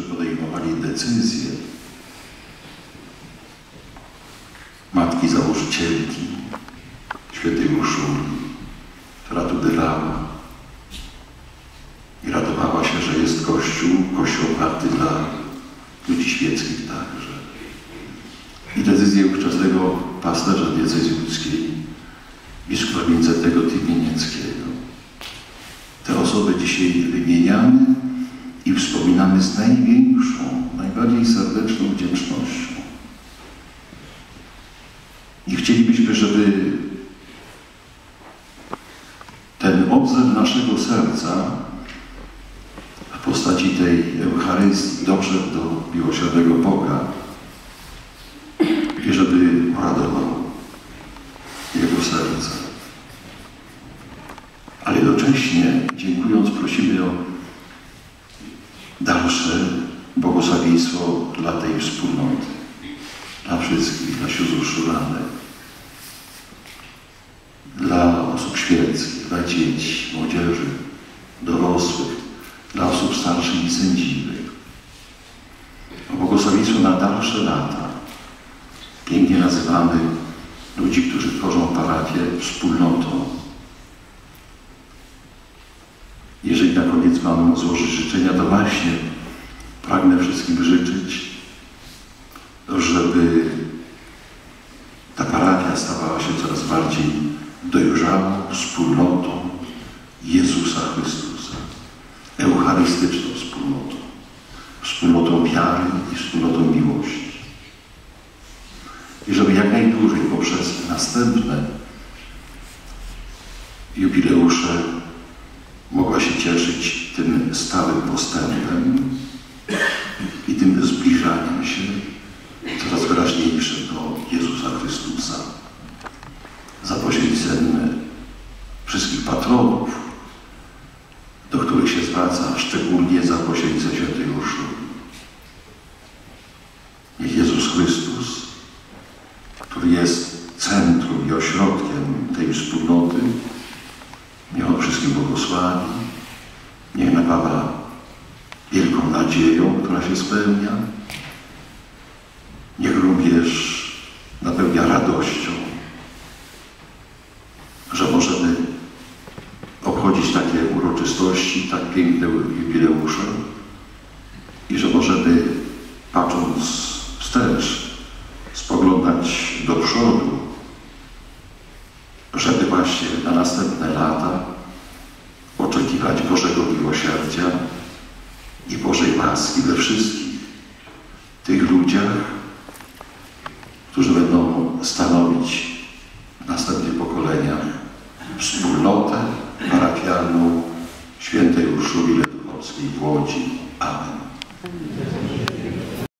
którzy podejmowali decyzje, matki założycielki, świętej Urszuli, która tu bywała i radowała się, że jest Kościół, Kościół oparty dla ludzi świeckich także. I decyzję ówczesnego pasterza diecezji łódzkiej, biskupa Wincentego Tymienieckiego. Te osoby dzisiaj wymieniamy i wspominamy z największą, najbardziej serdeczną wdzięcznością. I chcielibyśmy, żeby ten odzew naszego serca w postaci tej Eucharystii doszedł do miłosiernego Boga i żeby uradował Jego serce. Ale jednocześnie, dziękując, prosimy o dalsze błogosławieństwo dla tej wspólnoty, dla wszystkich, dla sióstr uszulanych, dla osób świeckich, dla dzieci, młodzieży, dorosłych, dla osób starszych i sędziwych. O błogosławieństwo na dalsze lata. Pięknie nazywamy ludzi, którzy tworzą parafię wspólnotą. Jeżeli na koniec mam złożyć życzenia, to właśnie pragnę wszystkim życzyć, żeby ta parafia stawała się coraz bardziej dojrzałą wspólnotą Jezusa Chrystusa, eucharystyczną wspólnotą, wspólnotą wiary i wspólnotą miłości. I żeby jak najdłużej poprzez następne jubileusze cieszyć tym stałym postępem i tym zbliżaniem się coraz wyraźniejszym do Jezusa Chrystusa. Za pośrednictwem wszystkich patronów, do których się zwraca, szczególnie za pośrednictwem świętej Urszuli. Niech Jezus Chrystus, który jest centrum i ośrodkiem tej wspólnoty, niech On wszystkim błogosławi, niech napawa wielką nadzieją, która się spełnia, niech również napełnia radością, że możemy obchodzić takie uroczystości, tak piękne jubileusze i że możemy, patrząc wstecz, spoglądać do przodu, żeby właśnie na następne lata oczekiwać Bożego miłosierdzia i Bożej łaski we wszystkich tych ludziach, którzy będą stanowić w następnych pokoleniach wspólnotę parafialną świętej Urszuli Leduchowskiej w Łodzi. Amen.